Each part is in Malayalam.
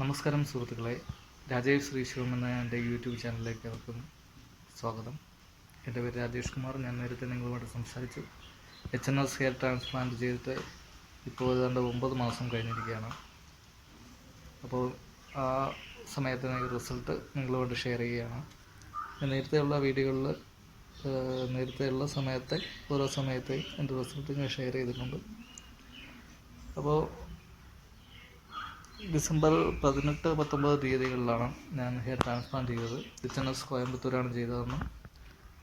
നമസ്കാരം സുഹൃത്തുക്കളെ. രാജേഷ് ശ്രീശിവം എന്ന എന്റെ യൂട്യൂബ് ചാനലിലേക്ക് അവർക്കും സ്വാഗതം. എന്റെ പേര് രാജേഷ് കുമാർ. ഞാൻ നേരത്തെ നിങ്ങളുമായിട്ട് സംസാരിച്ചു. H N S hair transplant ചെയ്തിട്ട് ഇപ്പോൾ ഏതാണ്ട് ഒമ്പത് മാസം കഴിഞ്ഞിരിക്കുകയാണ്. അപ്പോൾ ആ സമയത്തിന് റിസൾട്ട് നിങ്ങളുമായിട്ട് ഷെയർ ചെയ്യുകയാണ്. നേരത്തെയുള്ള വീഡിയോകളിൽ നേരത്തെയുള്ള സമയത്തെ ഓരോ സമയത്തെയും എന്റെ റിസൾട്ട് ഞാൻ ഷെയർ ചെയ്തിട്ടുണ്ട്. അപ്പോൾ ഡിസംബർ പതിനെട്ട് പത്തൊമ്പത് തീയതികളിലാണ് ഞാൻ ഹെയർ ട്രാൻസ്പ്ലാന്റ് ചെയ്തത്. എസ് കോയമ്പത്തൂരാണ് ചെയ്തതെന്ന്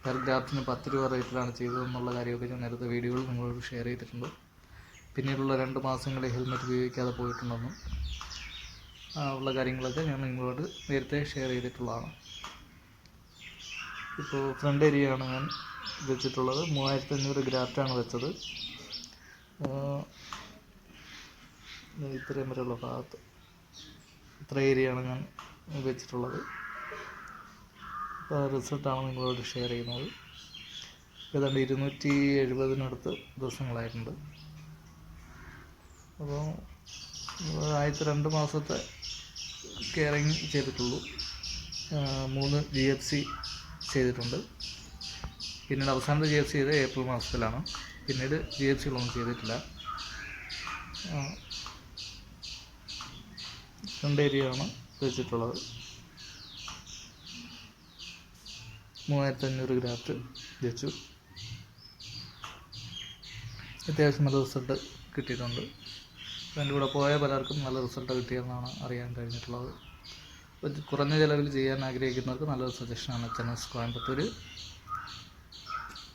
ഹെയർ ഗ്രാഫ്റ്റിന് പത്ത് രൂപ റേറ്റിലാണ് ചെയ്തതെന്നുള്ള കാര്യമൊക്കെ ഞാൻ നേരത്തെ വീഡിയോയിൽ നിങ്ങളോട് ഷെയർ ചെയ്തിട്ടുണ്ട്. പിന്നീടുള്ള രണ്ട് മാസങ്ങളിൽ ഹെൽമെറ്റ് ഉപയോഗിക്കാതെ പോയിട്ടുണ്ടെന്നും ഉള്ള കാര്യങ്ങളൊക്കെ ഞാൻ നിങ്ങളോട് നേരത്തെ ഷെയർ ചെയ്തിട്ടുള്ളതാണ്. ഇപ്പോൾ ഫ്രണ്ട് ഏരിയയാണ് ഞാൻ വെച്ചിട്ടുള്ളത്. മൂവായിരത്തി അഞ്ഞൂറ് ഗ്രാഫ്റ്റാണ് വെച്ചത്. ഇത്രയും വരെയുള്ള ഭാഗത്ത്. ഇത്ര ഏരിയയാണ് ഞാൻ വെച്ചിട്ടുള്ളത്. അപ്പോൾ റിസൾട്ടാണ് നിങ്ങളോട് ഷെയർ ചെയ്യുന്നത്. ഏതാണ്ട് ഇരുന്നൂറ്റി എഴുപതിനടുത്ത് ദിവസങ്ങളായിട്ടുണ്ട്. അപ്പോൾ ആദ്യത്തെ രണ്ട് മാസത്തെ കെയറിങ് ചെയ്തിട്ടുള്ളൂ. മൂന്ന് ജി എഫ് സി ചെയ്തിട്ടുണ്ട്. പിന്നീട് അവസാനത്തെ ജി എഫ് സി ചെയ്ത് ഏപ്രിൽ മാസത്തിലാണ്. പിന്നീട് ജി എഫ് സികളൊന്നും ചെയ്തിട്ടില്ല. ആ, രണ്ട് ഏരിയയാണ് വെച്ചിട്ടുള്ളത്. മൂവായിരത്തി അഞ്ഞൂറ് ഗ്രാഫ്റ്റ് വെച്ചു അത്യാവശ്യം നല്ല റിസൾട്ട് കിട്ടിയിട്ടുണ്ട്. എന്റെ കൂടെ പോയ പലർക്കും നല്ല റിസൾട്ട് കിട്ടിയെന്നാണ് അറിയാൻ കഴിഞ്ഞിട്ടുള്ളത്. കുറഞ്ഞ ചിലവിൽ ചെയ്യാൻ ആഗ്രഹിക്കുന്നവർക്ക് നല്ലൊരു സജഷനാണ് ചെന്നൈ കോയമ്പത്തൂർ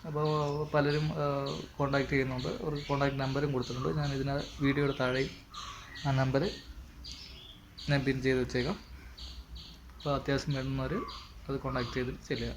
അപ്പോൾ പലരും കോണ്ടാക്ട് ചെയ്യുന്നുണ്ട്. അവർക്ക് കോണ്ടാക്ട് നമ്പറും കൊടുത്തിട്ടുണ്ട്. ഞാൻ ഇതിന് വീഡിയോയുടെ താഴെയും ആ നമ്പർ ഞാൻ പിൻ ചെയ്ത് വെച്ചേക്കാം. അപ്പോൾ അത്യാവശ്യം വേണ്ടുന്നവർ അത് കോണ്ടാക്ട് ചെയ്ത് ചെല്ലുക.